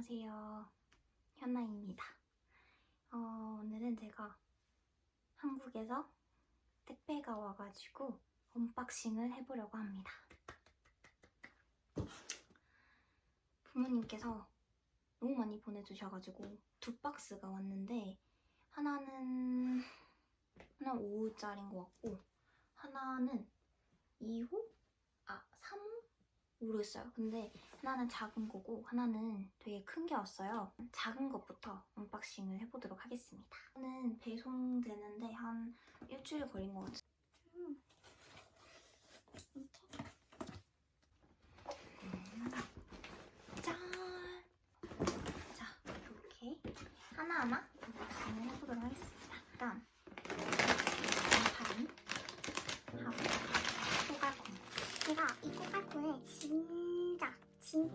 안녕하세요. 현아입니다. 어, 오늘은 제가 한국에서 택배가 와가지고 언박싱을 해보려고 합니다. 부모님께서 너무 많이 보내주셔가지고 두 박스가 왔는데 하나는 하나 5호짜리인 것 같고 하나는 2호? 아 3호? 모르겠어요. 근데 하나는 작은 거고 하나는 되게 큰 게 왔어요. 작은 것부터 언박싱을 해보도록 하겠습니다. 이거는 배송되는데 한 일주일 걸린 것 같아요. 짠! 자, 이렇게 하나하나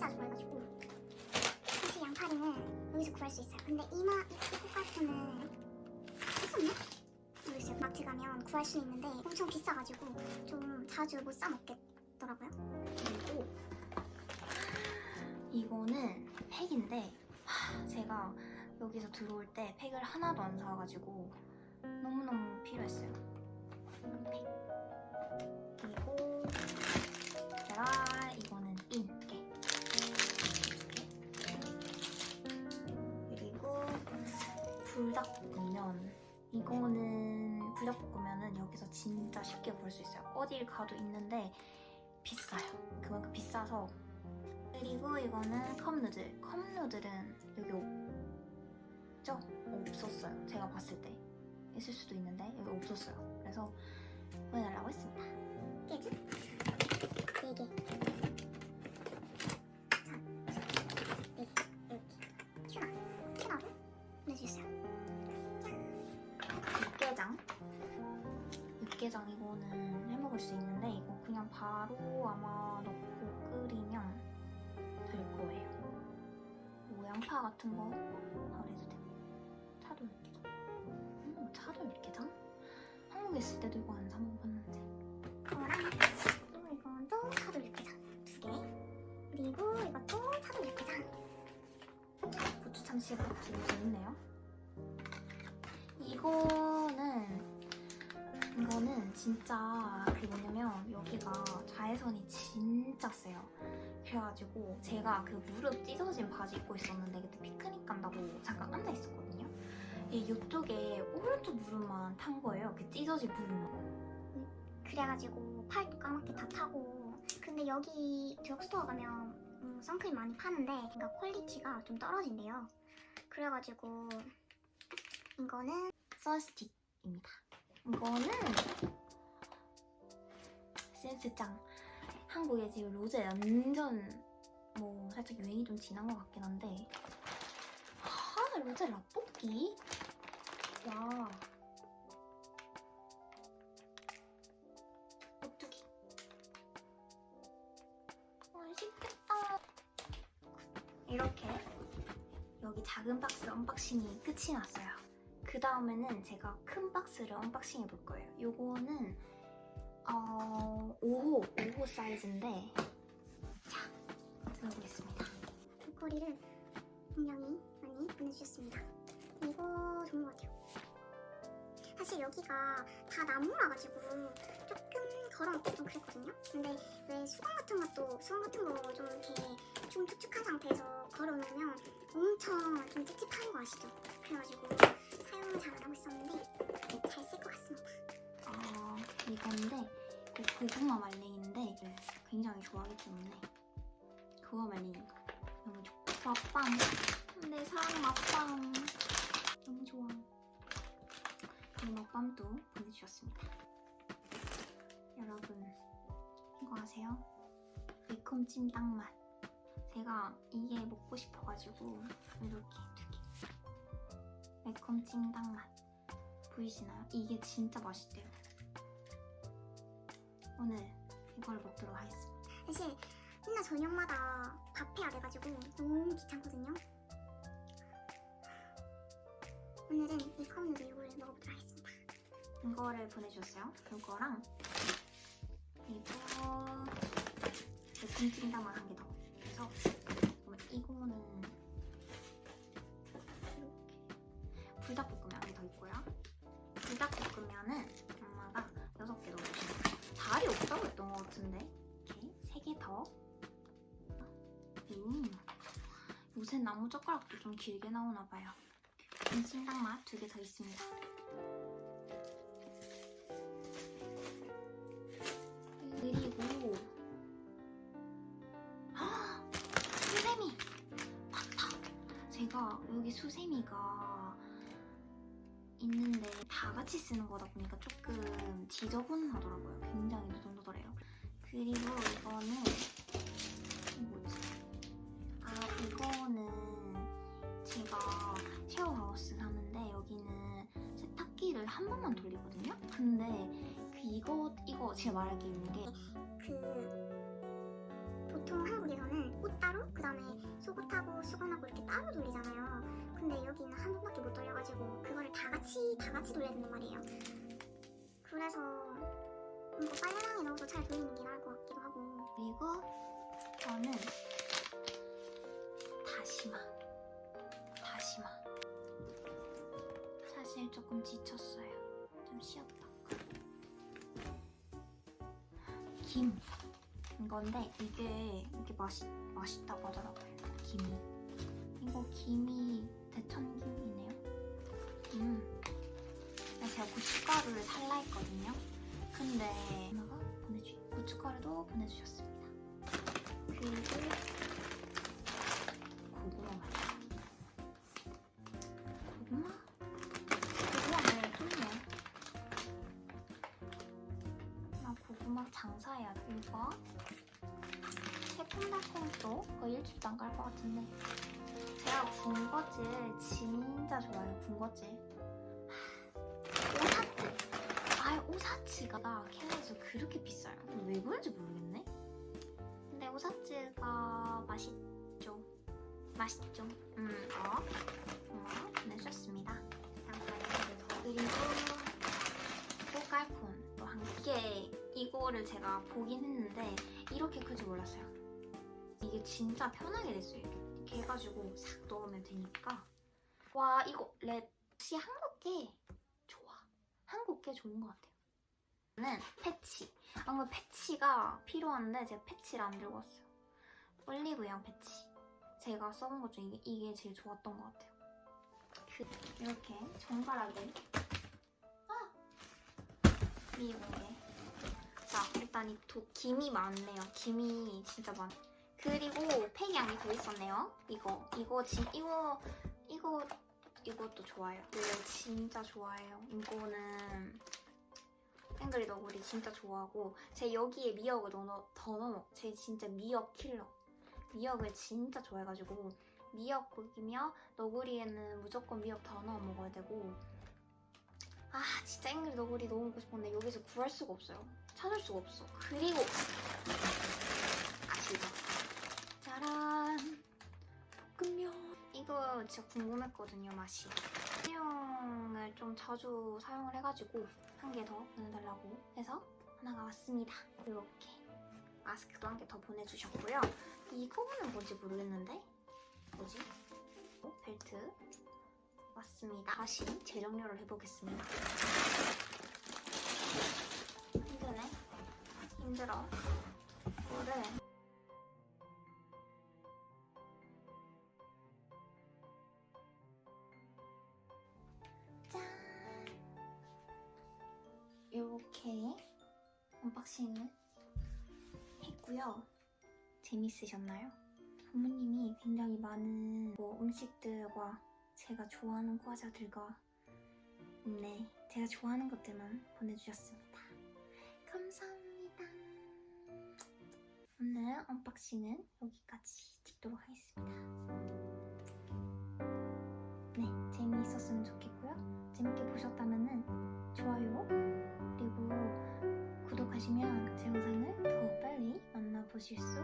진짜 좋아해가지고 사실 양파링은 여기서 구할 수 있어요. 근데 이마 이 꼬깔콘은 했었나? 모르겠어요. 마트 가면 구할 수 있는데 엄청 비싸가지고 좀 자주 못 사 먹겠더라고요. 그리고 이거는 팩인데 하, 제가 여기서 들어올 때 팩을 하나도 안 사가지고 너무너무 필요했어요. 팩. 그리고 짜라 불닭볶음면. 이거는 불닭볶음면은 여기서 진짜 쉽게 구할 수 있어요. 어딜 가도 있는데 비싸요. 그만큼 비싸서. 그리고 이거는 컵누들. 컵누들은 여기 없죠? 없었어요. 제가 봤을 때. 있을 수도 있는데 여기 없었어요. 그래서 보내달라고 했습니다. 깨지? 네 개. 육개장 이거는 해먹을 수 있는데 이거 그냥 바로 아마 넣고 끓이면 될 거예요. 뭐 양파 같은 거 바로 해도 되고. 차돌. 음, 차돌 육개장? 한국에 있을 때도 이거 안 사 먹어봤는데. 이거랑 또 이것도 차돌 육개장 두 개. 그리고 이것도 차돌 육개장. 고추 참치가 되게 재밌네요. 이거는 이거는 진짜 그 뭐냐면 여기가 자외선이 진짜 세요. 그래가지고 제가 그 무릎 찢어진 바지 입고 있었는데 그때 피크닉 간다고 잠깐 앉아 있었거든요. 이 이쪽에 오른쪽 무릎만 탄 거예요. 그 찢어진 부분만. 그래가지고 팔도 까맣게 다 타고 근데 여기 드럭스토어 가면 음, 선크림 많이 파는데 그러니까 퀄리티가 좀 떨어진대요 그래가지고 이거는 선스틱입니다. 이거는 센스 짱. 한국에 지금 로제 완전 뭐 살짝 유행이 좀 지난 것 같긴 한데. 아 로제 라볶이? 와. 오뚜기 맛있겠다. 이렇게 여기 작은 박스 언박싱이 끝이 났어요 그 다음에는 제가 큰 박스를 언박싱 해볼 거예요. 요거는 어 5호 5호 사이즈인데 자 들어보겠습니다. 목걸이를 분명히 많이 보내주셨습니다 이거 좋은 것 같아요 사실 여기가 다 나무라가지고 조금 걸어놓기 좀 그랬거든요 근데 왜 수건 같은 것도 수건 같은 거 좀 이렇게 좀 축축한 상태에서 걸어놓으면 엄청 좀 찝찝한 거 아시죠? 그래가지고 사용을 잘안 하고 있었는데 잘 쓸 것 같습니다 어 이건데 그 고구마 말랭이인데 이걸 굉장히 좋아하기 때문에 고구마 말랭이 너무 좋고 맛빵 내 사랑 맛빵 너무 좋아. 이 맛빵도 보내주셨습니다. 여러분 이거 아세요? 매콤 찜닭 맛. 제가 이게 먹고 싶어가지고 이렇게. 매콤 찜닭 맛. 보이시나요? 이게 진짜 맛있대요. 오늘 이걸 먹도록 하겠습니다. 사실 맨날 저녁마다 밥 해야 돼가지고 너무 귀찮거든요 오늘은 이 컵누들 이걸 먹어보도록 하겠습니다 이거를 보내주셨어요. 이거랑 그리고 매콤 찜닭만 한개 더. 그래서 이거는 불닭볶음면은 엄마가 6개 넣어주시고 자리 없다고 했던 것 같은데? 이렇게 3개 더? 음, 요새 나무 젓가락도 좀 길게 나오나 봐요. 신당맛 2개 더 있습니다. 그리고 헉! 수세미! 맞다! 제가 여기 수세미가 있는데 다 같이 쓰는 거다 보니까 조금 지저분하더라고요. 굉장히 노동도더래요. 그리고 이거는 뭐지? 아 이거는 제가 쉐어하우스 사는데 여기는 세탁기를 한 번만 돌리거든요? 근데 그 이거 이거 제가 말할 게 있는 게 그 보통 한국에서는 옷 따로 그다음에 속옷하고 수건하고 이렇게 따로 돌리잖아요. 근데 여기는 한 번밖에 못 돌려가지고 그거를 다 같이 다 같이 돌려야 된단 말이에요. 그래서 이거 빨래방에 넣어서 잘 돌리는 게 나을 것 같기도 하고. 그리고 저는 다시마. 다시마. 사실 조금 지쳤어요. 좀 쉬었다. 김. 이건데 이게 이게 맛있 맛있다고 하더라고요. 김이. 이거 김이 대천김이네요 음 제가 고춧가루를 살라 했거든요 근데 엄마가 보내주 고춧가루도 보내주셨습니다 그리고 고구마. 고구마? 고구마 왜 뚫려? 나 고구마 장사해야 돼. 이거 새콤달콤도 거의 일주일도 안갈것 같은데. 제가 군것질 진짜 좋아해요. 군것질. 오사츠. 아, 오사츠가 캘러에서 그렇게 비싸요. 왜 그런지 모르겠네. 근데 오사츠가 맛있죠. 맛있죠. 음, 어, 어, 보내주셨습니다. 양파를 더 그리고 꽃갈콘 또 한 개. 이거를 제가 보긴 했는데 이렇게 클 줄 몰랐어요. 이게 진짜 편하게 됐어요. 이렇게, 이렇게 해가지고 싹 넣으면 되니까. 와 이거 랩 역시 한국게 좋아. 한국게 좋은 것 같아요. 는 패치. 아, 근데 패치가 필요한데 제가 패치를 안 들고 왔어요. 올리브영 패치. 제가 써본 것 중에 이게, 제일 좋았던 것 같아요. 그, 이렇게 정갈하게 아! 미공개. 자, 일단 이 도, 김이 많네요. 김이 진짜 많. 그리고 안에 더 있었네요. 이거, 이거 진, 이거, 이거, 이것도 좋아요. 이거 진짜 좋아해요. 이거는 앵그리 너구리 진짜 좋아하고 제 여기에 미역을 넣어, 더 넣어. 제 진짜 미역 킬러. 미역을 진짜 좋아해가지고 미역국이며 너구리에는 무조건 미역 더 넣어 먹어야 되고 아 진짜 앵그리 너구리 너무 먹고 싶었는데 여기서 구할 수가 없어요. 찾을 수가 없어. 그리고 아시죠? 짜란 볶음면 이거 진짜 궁금했거든요 맛이. 사용을 좀 자주 사용을 해가지고 한 개 더 보내달라고 해서 하나가 왔습니다. 이렇게 마스크도 한 개 더 보내주셨고요. 이거는 뭔지 모르겠는데 뭐지? 어, 벨트 왔습니다. 다시 재정렬을 해보겠습니다. 힘드네. 힘들어. 이거를 이렇게 언박싱을 했고요. 재밌으셨나요? 부모님이 굉장히 많은 뭐 음식들과 제가 좋아하는 과자들과 네, 제가 좋아하는 것들만 보내주셨습니다. 감사합니다. 오늘 언박싱은 여기까지 찍도록 하겠습니다. 네, 재미있었으면 좋겠고 그